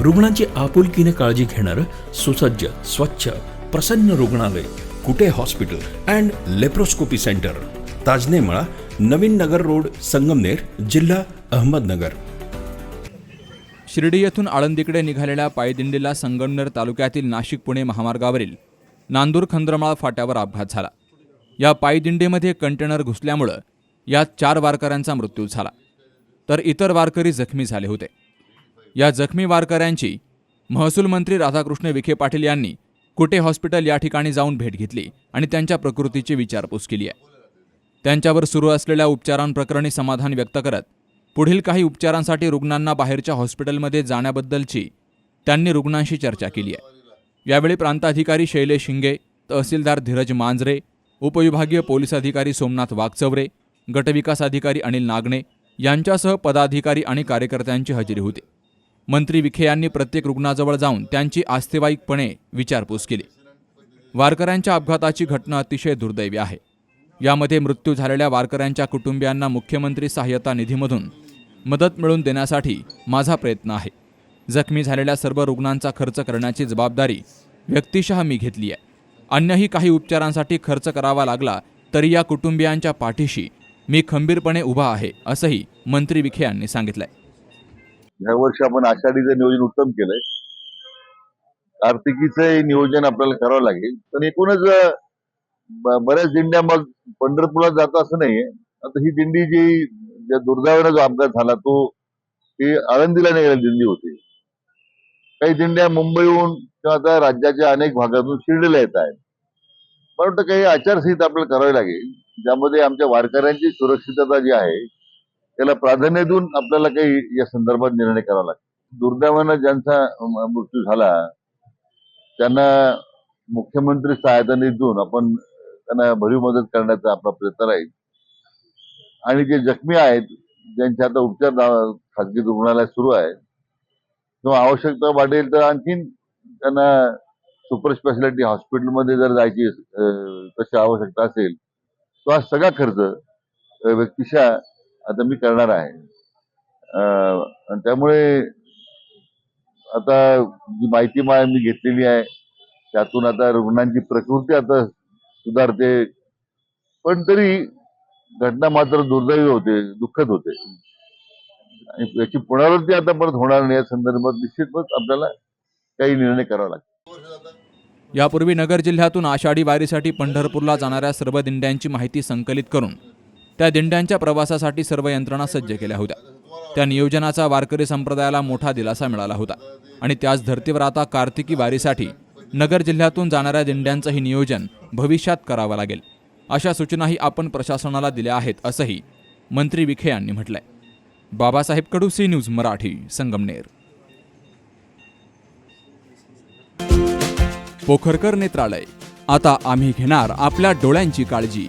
रुग्णांची आपुलकीने काळजी घेणारं सुसज्ज स्वच्छ प्रसन्न रुग्णालय Kute hospital and laparoscopy centre. Tajnemala Navin Nagar road Sangamner जिल्हा अहमदनगर. शिर्डी येथून आळंदीकडे निघालेल्या पायदिंडीला संगमनेर तालुक्यातील नाशिक पुणे महामार्गावरील नांदूर खंद्रमाळ फाट्यावर अपघात झाला. या पायदिंडीमध्ये कंटेनर घुसल्यामुळं यात चार वारकऱ्यांचा मृत्यू झाला. तर इतर वारकरी जखमी झाले होते. या जखमी वारकऱ्यांची महसूल मंत्री राधाकृष्ण विखे पाटील यांनी कुटे हॉस्पिटल या ठिकाणी जाऊन भेट घेतली आणि त्यांच्या प्रकृतीची विचारपूस केली आहे. त्यांच्यावर सुरू असलेल्या उपचारांप्रकरणी समाधान व्यक्त करत पुढील काही उपचारांसाठी रुग्णांना बाहेरच्या हॉस्पिटलमध्ये जाण्याबद्दलची त्यांनी रुग्णांशी चर्चा केली आहे. यावेळी प्रांताधिकारी शैलेश शिंगे तहसीलदार धीरज मांजरे उपविभागीय पोलीस अधिकारी सोमनाथ वाघचवरे गटविकास अधिकारी अनिल नागणे यांच्यासह पदाधिकारी आणि कार्यकर्त्यांची हजेरी होती. मंत्री विखे यांनी प्रत्येक रुग्णाजवळ जाऊन त्यांची आस्थेवाईकपणे विचारपूस केली. वारकऱ्यांच्या अपघाताची घटना अतिशय दुर्दैवी आहे. यामध्ये मृत्यू झालेल्या वारकऱ्यांच्या कुटुंबियांना मुख्यमंत्री सहाय्यता निधीमधून मदत मिळवून देण्यासाठी माझा प्रयत्न आहे. जखमी झालेल्या सर्व रुग्णांचा खर्च करण्याची जबाबदारी व्यक्तिशः मी घेतली आहे. अन्यही काही उपचारांसाठी खर्च करावा लागला तरी या कुटुंबियांच्या पाठीशी मी खंबीरपणे उभा आहे असंही मंत्री विखे यांनी सांगितलंय. ह्या वर्षी आपण आषाढीचं नियोजन उत्तम केलंय. कार्तिकीचं नियोजन आपल्याला करावं लागेल. पण एकूणच बऱ्याच दिंड्या मग पंढरपूरला जात असं नाहीये. आता ही दिंडी जी ज्या दुर्दैवानं जो अपघात झाला तो ती आळंदीला निघालेली दिंडी होती. काही दिंड्या मुंबईहून किंवा आता राज्याच्या अनेक भागातून शिर्डीला येत आहेत. मला वाटतं काही आचारसंहिता आपल्याला करावी लागेल. ज्यामध्ये आमच्या वारकऱ्यांची सुरक्षितता जी आहे त्याला प्राधान्य देऊन आपल्याला काही या संदर्भात निर्णय करावा लागतो दुर्दैवानं ज्यांचा मृत्यू झाला त्यांना मुख्यमंत्री सहायता निधून आपण त्यांना भरीव मदत करण्याचा आपला प्रयत्न राहील. आणि जे जखमी आहेत ज्यांचे आता उपचार खाजगी रुग्णालयात सुरू आहे किंवा आवश्यकता वाटेल तर आणखीन त्यांना सुपर स्पेशालिटी हॉस्पिटलमध्ये जर जायची तशी आवश्यकता असेल तो हा सगळा खर्च अं, व्यक्तिशः आता मी करणार आहे. त्यामुळे आता जी माहिती मी घेतलेली आहे त्यातून आता रुग्णांची प्रकृती आता सुधारते. पण तरी घटना मात्र दुर्दैवी होते दुःखद होते. आणि याची पुनरावृत्ती आता परत होणार नाही या संदर्भात निश्चितच आपल्याला काही निर्णय करावा लागेल. यापूर्वी नगर जिल्ह्यातून आषाढी वारीसाठी पंढरपूरला जाणाऱ्या सर्व दिंड्यांची माहिती संकलित करून त्या दिंड्यांच्या प्रवासासाठी सर्व यंत्रणा सज्ज केल्या होत्या. त्या नियोजनाचा वारकरी संप्रदायाला मोठा दिलासा मिळाला होता. आणि त्याच धर्तीवर आता कार्तिकी वारीसाठी नगर जिल्ह्यातून जाणाऱ्या दिंड्यांचंही नियोजन भविष्यात करावं लागेल. अशा सूचनाही आपण प्रशासनाला दिल्या आहेत असंही मंत्री विखे यांनी म्हटलंय. Babasaheb Kadu C news Marathi Sangamner. Pokharkar नेत्रालय. आता आम्ही घेणार आपल्या डोळ्यांची काळजी.